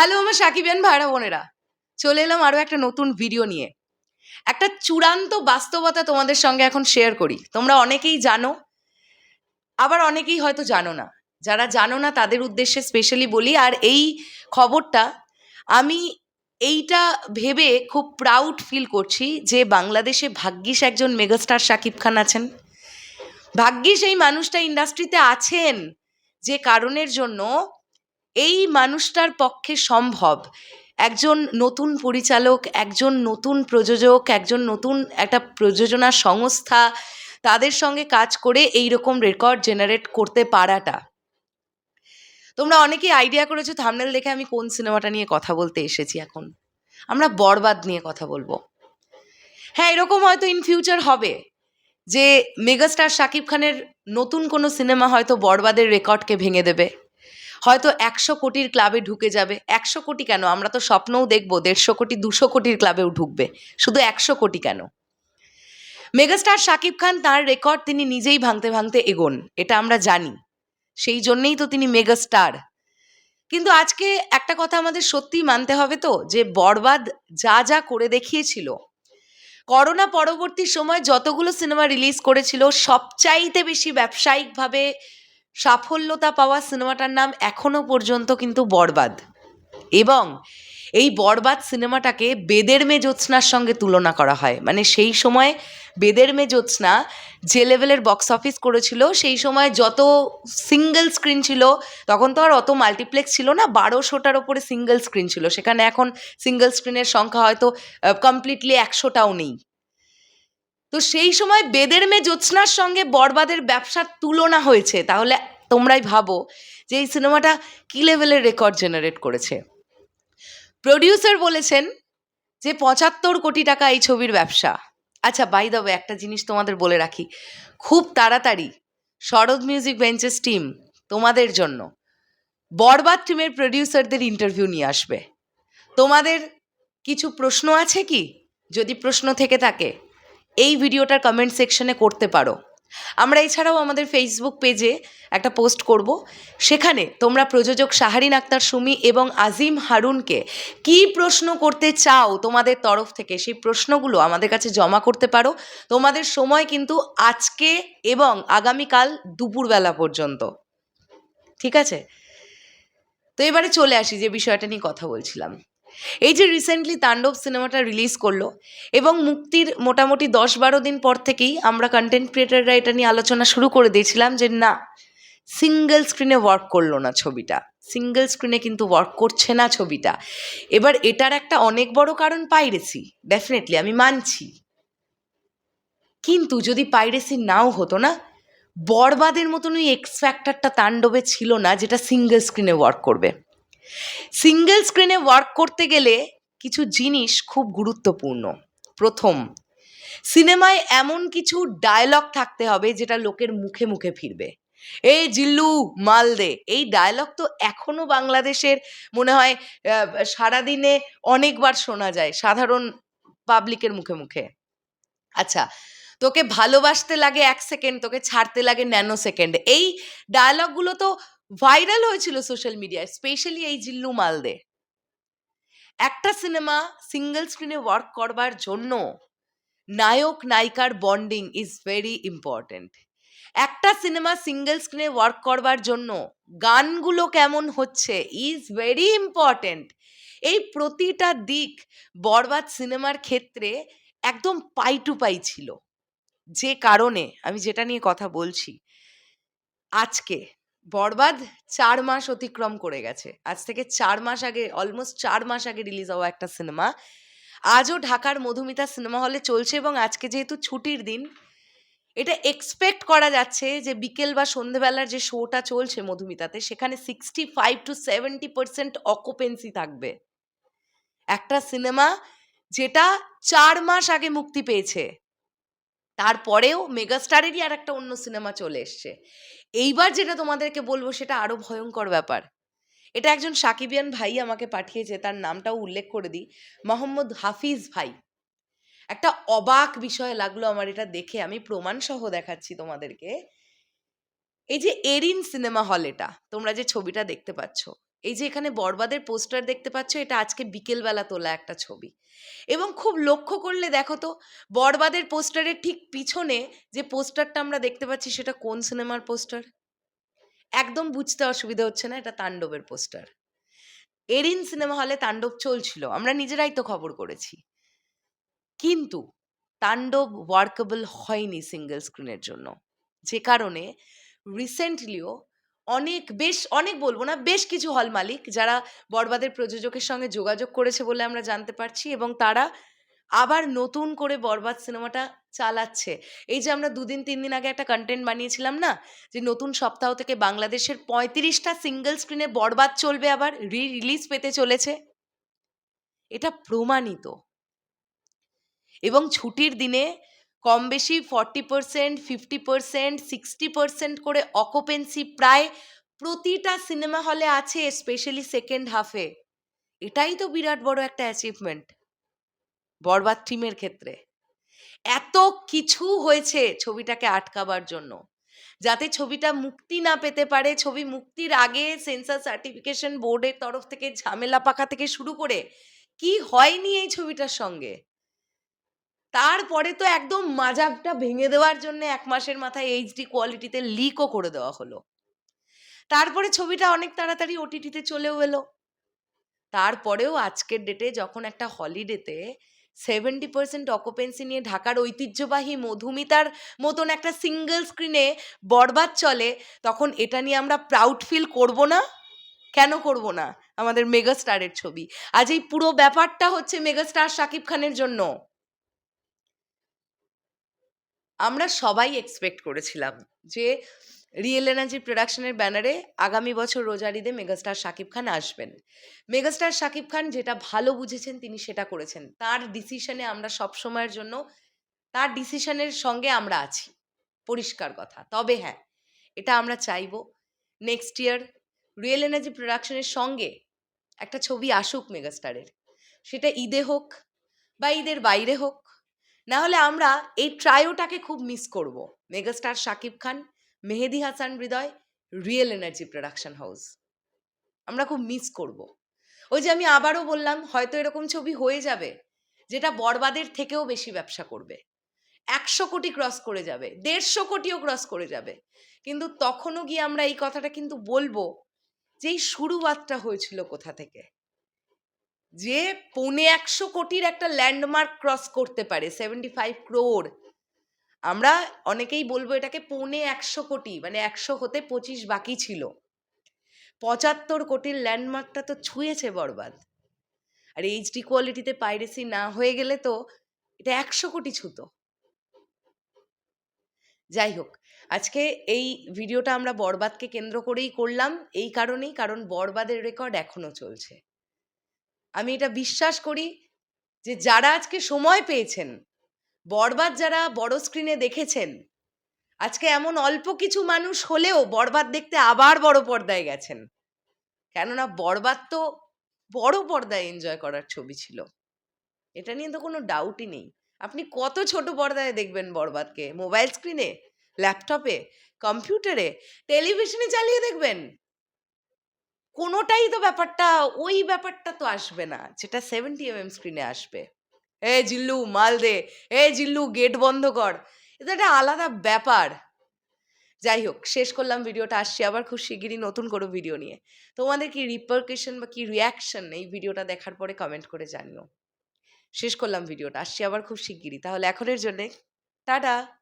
Hello, আমার সাকিবিয়ান ভাইরা বোনেরা, চলে এলাম আরও একটা নতুন ভিডিও নিয়ে। একটা চূড়ান্ত বাস্তবতা তোমাদের সঙ্গে এখন শেয়ার করি। তোমরা অনেকেই জানো, আবার অনেকেই হয়তো জানো না। যারা জানো না, তাদের উদ্দেশ্যে স্পেশালি বলি, আর এই খবরটা আমি এইটা ভেবে খুব প্রাউড ফিল করছি যে বাংলাদেশে ভাগ্যিস একজন মেগাস্টার শাকিব খান আছেন। ভাগ্যিস এই মানুষটা ইন্ডাস্ট্রিতে আছেন যে কারণের জন্য এই মানুষটার পক্ষে সম্ভব। একজন নতুন পরিচালক, একজন নতুন প্রযোজক, একজন নতুন একটা প্রযোজনা সংস্থা, তাদের সঙ্গে কাজ করে এই রকম রেকর্ড জেনারেট করতে পারাটা। তোমরা অনেকেই আইডিয়া করেছ থামনেল দেখে আমি কোন সিনেমাটা নিয়ে কথা বলতে এসেছি এখন। আমরা বরবাদ নিয়ে কথা বলব। হ্যাঁ এরকম হয়তো ইন ফিউচার হবে যে মেগাস্টার শাকিব খানের নতুন কোনো সিনেমা হয়তো বরবাদের রেকর্ডকে ভেঙে দেবে। হয়তো একশো কোটির ক্লাবে ঢুকে যাবে। একশো কোটি কেন? আমরা তো স্বপ্নও দেখব, দেড়শো কোটি, দুশো কোটির ক্লাবেও ঢুকবে। শুধু একশো কোটি কেন? মেগাস্টার শাকিব খান, তার রেকর্ড তিনি নিজেই ভাঙতে ভাঙতে এগোন, এটা আমরা জানি। সেই জন্যেই তো তিনি মেগাস্টার কিন্তু আজকে একটা কথা আমাদের সত্যিই মানতে হবে তো, যে বরবাদ যা যা করে দেখিয়েছিল, করোনা পরবর্তী সময় যতগুলো সিনেমা রিলিজ করেছিল, সবচাইতে বেশি ব্যবসায়িকভাবে সাফল্যতা পাওয়া সিনেমাটার নাম এখনও পর্যন্ত কিন্তু বরবাদ। এবং এই বরবাদ সিনেমাটাকে বেদের মে জ্যোৎস্নার সঙ্গে তুলনা করা হয়। মানে সেই সময় বেদের মে জ্যোৎস্না যে লেভেলের বক্স অফিস করেছিল, সেই সময় যত সিঙ্গেল স্ক্রিন ছিল, তখন তো আর অত মাল্টিপ্লেক্স ছিল না, বারোশোটার ওপরে সিঙ্গেল স্ক্রিন ছিল। সেখানে এখন সিঙ্গেল স্ক্রিনের সংখ্যা হয়তো কমপ্লিটলি একশোটাও নেই। তো সেই সময় বেদের মেয়ে জ্যোৎস্নার সঙ্গে বরবাদের ব্যবসার তুলনা হয়েছে। তাহলে তোমরাই ভাবো যে এই সিনেমাটা কী লেভেলের রেকর্ড জেনারেট করেছে। প্রডিউসার বলেছেন যে পঁচাত্তর কোটি টাকা এই ছবির ব্যবসা। আচ্ছা বাই দাবে একটা জিনিস তোমাদের বলে রাখি। খুব তাড়াতাড়ি শরৎ মিউজিক বেঞ্চেস টিম তোমাদের জন্য বরবাদ টিমের প্রডিউসারদের ইন্টারভিউ নিয়ে আসবে। তোমাদের কিছু প্রশ্ন আছে কি? যদি প্রশ্ন থেকে থাকে। এই ভিডিওটার কমেন্ট সেকশনে করতে পারো। আমরা এছাড়াও আমাদের ফেসবুক পেজে একটা পোস্ট করব। সেখানে তোমরা প্রযোজক শাহারিন আক্তার সুমি এবং আজিম হারুনকে কি প্রশ্ন করতে চাও তোমাদের তরফ থেকে, সেই প্রশ্নগুলো আমাদের কাছে জমা করতে পারো। তোমাদের সময় কিন্তু আজকে এবং আগামীকাল দুপুরবেলা পর্যন্ত। ঠিক আছে? তো এবারে চলে আসি যে বিষয়টা নিয়ে কথা বলছিলাম। এই যে রিসেন্টলি তাণ্ডব সিনেমাটা রিলিজ করল এবং মুক্তির মোটামুটি দশ বারো দিন পর থেকেই আমরা কন্টেন্ট ক্রিয়েটাররা এটা নিয়ে আলোচনা শুরু করে দিয়েছিলাম যে না সিঙ্গেল স্ক্রিনে ওয়ার্ক করল না ছবিটা। সিঙ্গেল স্ক্রিনে কিন্তু ওয়ার্ক করছে না ছবিটা। এবার এটার একটা অনেক বড় কারণ পাইরেসি ডেফিনেটলি আমি মানছি। কিন্তু যদি পাইরেসি নাও হতো না, বরবাদের মতন ওই এক্স ফ্যাক্টরটা তাণ্ডবে ছিল না যেটা সিঙ্গেল স্ক্রিনে ওয়ার্ক করবে। সিঙ্গেল স্ক্রিনে ওয়ার্ক করতে গেলে কিছু জিনিস খুব গুরুত্বপূর্ণ। প্রথম সিনেমায় এমন কিছু ডায়লগ থাকতে হবে যেটা লোকের মুখে মুখে ফিরবে। এই জিল্লু, মাল দে। এই ডায়লগ তো এখনও বাংলাদেশের মনে হয় সারাদিনে অনেকবার শোনা যায়, সাধারণ পাবলিকের মুখে মুখে। আচ্ছা তোকে ভালোবাসতে লাগে এক সেকেন্ড তোকে ছাড়তে লাগে ন্যানো সেকেন্ড এই ডায়লগগুলো তো ভাইরাল হয়েছিল সোশ্যাল মিডিয়ায় স্পেশালি এই জিল্লু মালদে। একটা সিনেমা সিঙ্গেল স্ক্রিনে ওয়ার্ক করবার জন্য নায়ক নায়িকার বন্ডিং ইজ ভেরি ইম্পর্ট্যান্ট একটা সিনেমা সিঙ্গেল স্ক্রিনে ওয়ার্ক করবার জন্য গানগুলো কেমন হচ্ছে ইজ ভেরি ইম্পর্ট্যান্ট এই প্রতিটা দিক বরবাদ সিনেমার ক্ষেত্রে একদম পাই টু পাই ছিল। যে কারণে, আমি যেটা নিয়ে কথা বলছি, আজকে বরবাদ চার মাস অতিক্রম করে গেছে। আজ থেকে চার মাস আগে অলমোস্ট চার মাস আগে রিলিজ হওয়া একটা সিনেমা আজও ঢাকার মধুমিতা সিনেমা হলে চলছে এবং আজকে যেহেতু ছুটির দিন, এটা এক্সপেক্ট করা যাচ্ছে যে বিকেল বা সন্ধেবেলার যে শোটা চলছে মধুমিতাতে, সেখানে sixty five to seventy percent occupancy থাকবে। একটা সিনেমা যেটা চার মাস আগে মুক্তি পেয়েছে, তারপরেও মেগাস্টারেরই আর একটা অন্য সিনেমা চলে এসছে। এইবার যেটা তোমাদেরকে বলব সেটা আরও ভয়ঙ্কর ব্যাপার। এটা একজন সাকিবিয়ান ভাই আমাকে পাঠিয়েছে, তার নামটাও উল্লেখ করে দিই, মোহাম্মদ হাফিজ ভাই। একটা অবাক বিষয় লাগল আমার এটা দেখে, আমি প্রমাণ সহ দেখাচ্ছি তোমাদেরকে। এই যে এরিন সিনেমা হল এটা, তোমরা যে ছবিটা দেখতে পাচ্ছ এই যে এখানে বরবাদের পোস্টার দেখতে পাচ্ছ, এটা আজকে বিকেলবেলা তোলা একটা ছবি। এবং খুব লক্ষ্য করলে দেখো তো, বরবাদের পোস্টারের ঠিক পিছনে যে পোস্টারটা আমরা দেখতে পাচ্ছি, সেটা কোন সিনেমার পোস্টার? একদম বুঝতে অসুবিধা হচ্ছে না, এটা তাণ্ডবের পোস্টার। এরিন সিনেমা হলে তাণ্ডব চলছিল, আমরা নিজেরাই তো খবর করেছি। কিন্তু তাণ্ডব ওয়ার্কেবল হয়নি সিঙ্গেল স্ক্রিনের জন্য। যে কারণে রিসেন্টলিও অনেক, বেশ, অনেক বলব না, বেশ কিছু হল মালিক যারা বরবাদের প্রযোজকের সঙ্গে যোগাযোগ করেছে বলে আমরা জানতে পারছি এবং তারা আবার নতুন করে বরবাদ সিনেমাটা চালাচ্ছে। এই যে আমরা দুদিন, তিন দিন আগে একটা কন্টেন্ট বানিয়েছিলাম না, যে নতুন সপ্তাহ থেকে বাংলাদেশের পঁয়ত্রিশটা সিঙ্গেল স্ক্রিনে বরবাদ চলবে আবার রি রিলিজ পেতে চলেছে? এটা প্রমাণিত। এবং ছুটির দিনে কম বেশি forty percent, fifty percent, sixty percent করে অকুপেন্সি প্রায় প্রতিটা সিনেমা হলে আছে স্পেশালি সেকেন্ড হাফে এটাই তো বিরাট বড় একটা অ্যাচিভমেন্ট বরবাদ টিমের ক্ষেত্রে। এত কিছু হয়েছে ছবিটাকে আটকাবার জন্য, যাতে ছবিটা মুক্তি না পেতে পারে, ছবি মুক্তির আগে সেন্সার সার্টিফিকেশন বোর্ডের তরফ থেকে ঝামেলা পাকা থেকে শুরু করে, কি হয়নি এই ছবিটার সঙ্গে? তারপরে তো একদম মাজাবটা ভেঙে দেওয়ার জন্য এক মাসের মাথায় এইচডি কোয়ালিটিতে লিকও করে দেওয়া হলো। তারপরে ছবিটা অনেক তাড়াতাড়ি ওটিটিতে চলেও এলো। তারপরেও আজকের ডেটে যখন একটা হলিডেতে সেভেন্টি পার্সেন্ট অকুপেন্সি নিয়ে ঢাকার ঐতিহ্যবাহী মধুমিতার মতন একটা সিঙ্গেল স্ক্রিনে বরবাদ চলে, তখন এটা নিয়ে আমরা প্রাউড ফিল করব না? কেন করব না? আমাদের মেগাস্টারের ছবি। আজ এই পুরো ব্যাপারটা হচ্ছে মেগাস্টার শাকিব খানের জন্য। আমরা সবাই এক্সপেক্ট করেছিলাম যে রিয়েল এনার্জি প্রোডাকশনের ব্যানারে আগামী বছর রোজারিদে মেগাস্টার শাকিব খান আসবেন। মেগাস্টার শাকিব খান যেটা ভালো বুঝেছেন তিনি সেটা করেছেন। তার ডিসিশনে আমরা সব সময়ের জন্য, তার ডিসিশনের সঙ্গে আমরা আছি। পরিষ্কার কথা। তবে হ্যাঁ এটা আমরা চাইব নেক্সট ইয়ার রিয়েল এনার্জি প্রোডাকশনের সঙ্গে একটা ছবি আসুক মেগাস্টারের সেটা ঈদে হোক বা ঈদের বাইরে হোক না হলে আমরা এই ট্রায়োটাকে খুব মিস করব। Megastar Shakib Khan, Mehedi Hasan Hridoy real energy production house আমরা খুব মিস করব। ওই যে আমি আবারও বললাম, হয়তো এরকম ছবি হয়ে যাবে, যেটা বরবাদের থেকেও বেশি ব্যবসা করবে। একশো কোটি ক্রস করে যাবে, দেড়শো কোটিও ক্রস করে যাবে। কিন্তু তখনও গিয়ে আমরা এই কথাটা কিন্তু বলব যে এই শুরুয়াতটা হয়েছিল কোথা থেকে? যে পৌনে একশো কোটির একটা ল্যান্ডমার্ক ক্রস করতে পারে সেভেন্টি ফাইভ ক্রোর আমরা অনেকেই বলব এটাকে পৌনে একশো কোটি মানে একশো হতে পঁচিশ বাকি ছিল। পঁচাত্তর কোটির ল্যান্ডমার্কটা তো ছুঁয়েছে বরবাদ। আর এইচডি কোয়ালিটিতে পাইরেসি না হয়ে গেলে তো এটা একশো কোটি ছুতো। যাই হোক, আজকে এই ভিডিওটা আমরা বরবাদকে কেন্দ্র করেই করলাম, এই কারণেই, কারণ বরবাদের রেকর্ড এখনও চলছে। আমি এটা বিশ্বাস করি যে যারা আজকে সময় পেয়েছেন, বরবাদ যারা বড় স্ক্রিনে দেখেছেন, আজকে এমন অল্প কিছু মানুষ হলেও বরবাদ দেখতে আবার বড় পর্দায় গেছেন। কেননা বরবাদ তো বড় পর্দায় এনজয় করার ছবি ছিল। এটা নিয়ে তো কোনো ডাউটই নেই। আপনি কত ছোট পর্দায় দেখবেন বরবাদকে? মোবাইল স্ক্রিনে ল্যাপটপে কম্পিউটারে টেলিভিশনে চালিয়ে দেখবেন? কোনোটাই তো ব্যাপারটা, ওই ব্যাপারটা তো আসবে না। যেটা সেভেন্টি এম এম স্ক্রিনে আসবে। এ জিল্লু, মাল দে। এ জিল্লু গেট বন্ধ কর। এটা একটা আলাদা ব্যাপার। যাই হোক, শেষ করলাম ভিডিওটা, আসছি আবার খুব শিগগিরই নতুন কোনো ভিডিও নিয়ে। তোমাদের কি রিপারকেশন বা কি রিয়াকশন এই ভিডিওটা দেখার পরে কমেন্ট করে জানিও। শেষ করলাম ভিডিওটা, আসছি আবার খুব শিগগিরই। তাহলে এখনের জন্যে, টাটা!